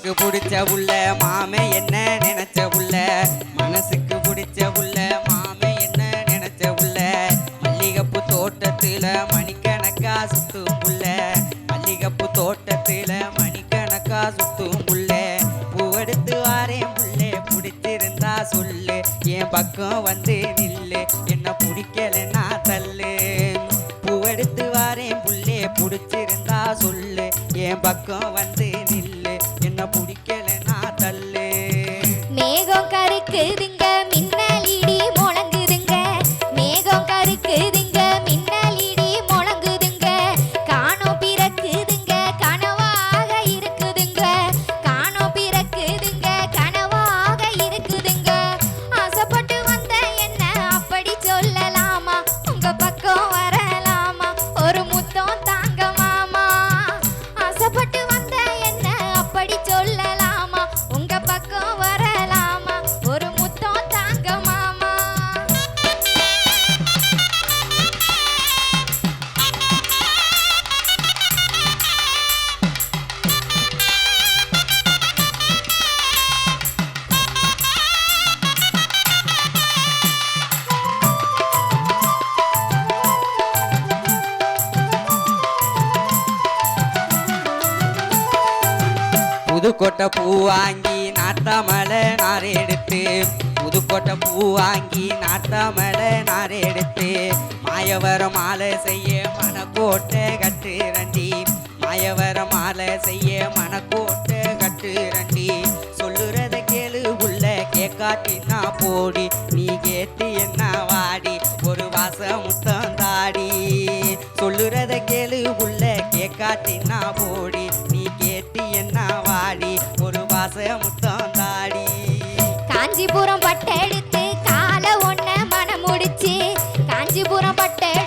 பிடிச்ச உள்ள மாமே என்ன நினைச்ச உள்ள? மனசுக்கு பிடிச்ச உள்ள மாமே என்ன நினைச்ச உள்ள? மல்லிகப்பு தோட்டத்துல மணிக்கணக்கா சுத்தும் புள்ள. மல்லிகப்பு தோட்டத்துல மணிக்கணக்கா சுத்தும் புள்ள. பூவெடுத்து வாரேன் புள்ளே பிடிச்சிருந்தா சொல்லு. என் பக்கம் வந்து நில்லு என்ன பிடிக்கலன்னா தள்ளு. பூவெடுத்து வாரேன் புள்ளே பிடிச்சிருந்தா சொல்லு. என் பக்கம் வந்து புதுக்கோட்டை பூ வாங்கி நாட்டாமலை நாரெடுத்து புதுக்கோட்டை பூ வாங்கி நாட்டாமலை நாரெடுத்து மாயவர மாலை செய்ய மனக்கோட்டை கட்டு ரண்டி மாயவர மாலை செய்ய மனக்கோட்டை கட்டு ரண்டி. சொல்லுறத கேளு உள்ள கேக்காட்டினா போடி நீ கேட்டு என்ன வாடி ஒரு வாச முத்தந்தாடி சொல்லுறத கேளு உள்ள கேக்காட்டினா போடி. முத்தாண்டாடி காஞ்சிபுரம் பட்டெடுத்து கால ஒன்ன மனம் முடிச்சு காஞ்சிபுரம் பட்டெடுத்து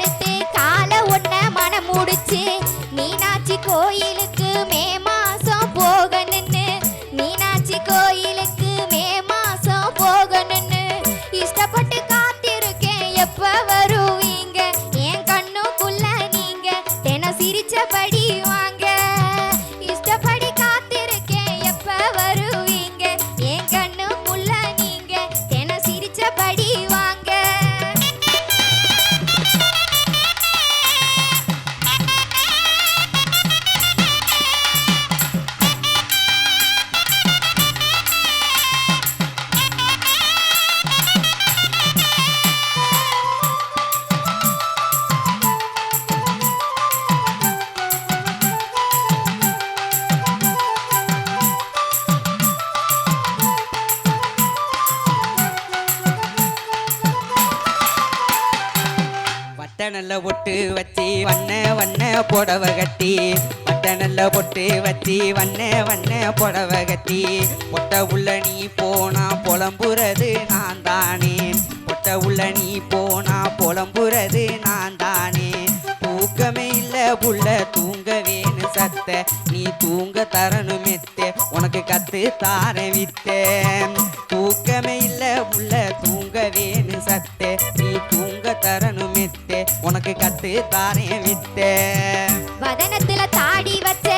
வச்சு வண்ண வண்ண புடவை கட்டி வட்ட நல்ல பொட்டு வச்சு வண்ண வண்ண புடவை கட்டி. பொட்ட உள்ள நீ போனா புலம்புறது நான் தானே. பொட்ட உள்ள நீ போனா புலம்புறது நான் தானே. தூக்கமே இல்லை புள்ள தூங்க வேணும் சத்த. நீ தூங்க தரணும் மெத்த உனக்கு கத்து தார வித்த. தூக்கமே இல்லை புள்ள தூங்க வேணும் சத்த. நீ தூங்க உனக்கு கத்து தாரேன் வித்தே வதனத்துல தாடி வச்சே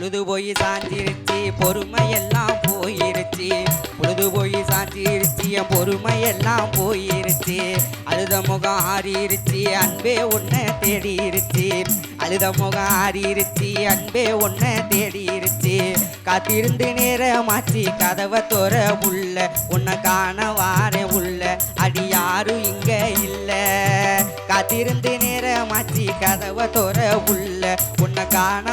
பொழுது போய் சாஞ்சிருச்சு பொறுமையெல்லாம் போயிருச்சு. பொழுது போய் சாஞ்சிருச்சு என் பொறுமையெல்லாம் போயிருச்சு. அழுத முகம் ஆறிருச்சு அன்பே உன்னை தேடிருச்சு. அழுத முகம் ஆறிருச்சு அன்பே உன்னை தேடிருச்சு. காத்திருந்து நேரமாச்சு கதவை தோற உள்ள உன்னை காண வாரே உள்ள அடி யாரும் இங்க இல்ல. காத்திருந்து நேரமாச்சு கதவை தோற உள்ள. உன்னை காண